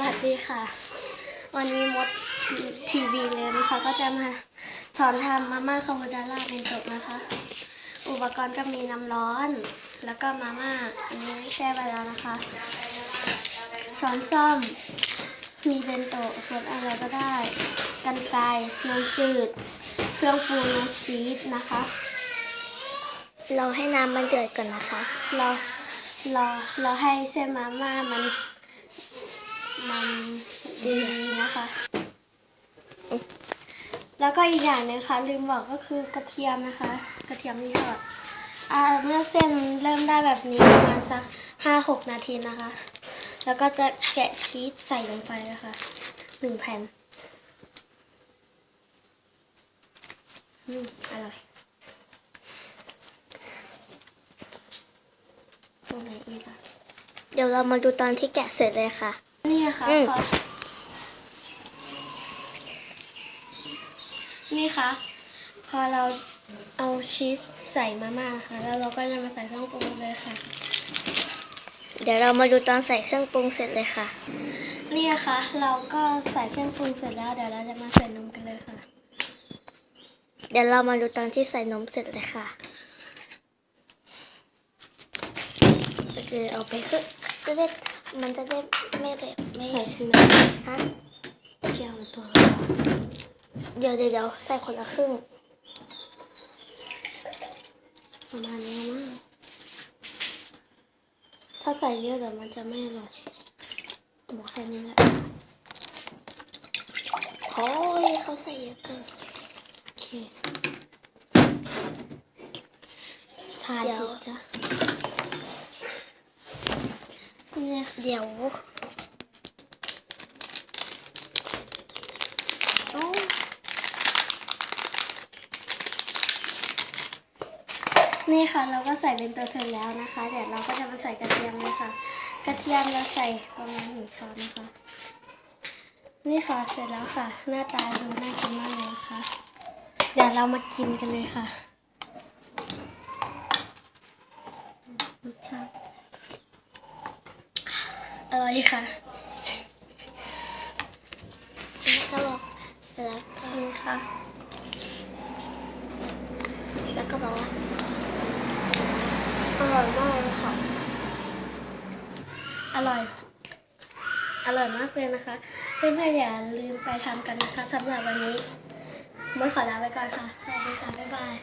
วัสดีค่ะ วันนี้มดทีวีเลยนะคะก็จะมาสอนทำมาม่าคาโบนาร่าเป็นตกนะคะ อุปกรณ์ก็มีน้ำร้อน แล้วก็มาม่าอันนี้แช่ไปแล้วนะคะช้อนส้อม มีเบนโตะรสอะไรก็ได้ กันไกน้ำจืด เครื่องปรุงน้ำชีสนะคะ เราให้น้ำมันเดือดก่อนนะคะ เราเราเราให้เส้นมาม่ามัน มันดีนะคะ แล้วก็อีกอย่างหนึงค่ะลืมบอกก็คือกระเทียมนะคะ กระเทียมนี่ก็อ่าเมื่อเส้นเริ่มได้แบบนี้ประมาณสักห้าหกนาทีนะคะ แล้วก็จะแกะชีสใส่ลงไปนะคะหนึ่งแผ่นอืมอร่อยตรงไหนอีกอะเดี๋ยวเรามาดูตอนที่แกะเสร็จเลยค่ะ นี่ค่ะอืมพอนี่ค่ะ พอเราเอาชีสใส่มาม่าค่ะ แล้วเราก็จะมาใส่เครื่องปรุงเลยค่ะ เดี๋ยวเรามาดูตอนใส่เครื่องปรุงเสร็จเลยค่ะ นี่นะคะเราก็ใส่เครื่องปรุงเสร็จแล้วเดี๋ยวเราจะมาใส่นมกันเลยค่ะ เดี๋ยวเรามาดูตอนที่ใส่นมเสร็จเลยค่ะก็คือเอาไปคือจะได้ มันจะได้ไม่เละไม่ใส่ทีฮะเกี่ยวตัวเดี๋ยวเดี๋ยวเดี๋ยวใส่คนละครึ่งประมาณนี้มากถ้าใส่เยอะเดี๋ยวมันจะไม่อร่อยตัวแค่นี้แหละโอ้ยเขาใส่เยอะเกินโอเคทายเดี๋ยวสิจ้ะนี่ค่ะ เดี๋ยวนี่ค่ะเราก็ใส่เป็นตัวเสร็จแล้วนะคะ เดี๋ยวเราก็จะมาใส่กระเทียมเลยค่ะ กระเทียมเราใส่ประมาณหนึ่งช้อนนะคะ นี่ค่ะเสร็จแล้วค่ะ หน้าตาดูน่ากินมากเลยนะคะเดี๋ยวเรามากินกันเลยค่ะรสชาติ อร่อยค่ะแล้วก็บอกแล้วก็นี่ค่ะ แล้วก็บอกว่าอร่อยมากเลยค่ะ อร่อย อร่อยมากเลยนะคะ เพื่อนๆอย่าลืมไปทำกันนะคะสำหรับวันนี้มดขอลาไปก่อนค่ะ สวัสดีค่ะ บ๊ายบาย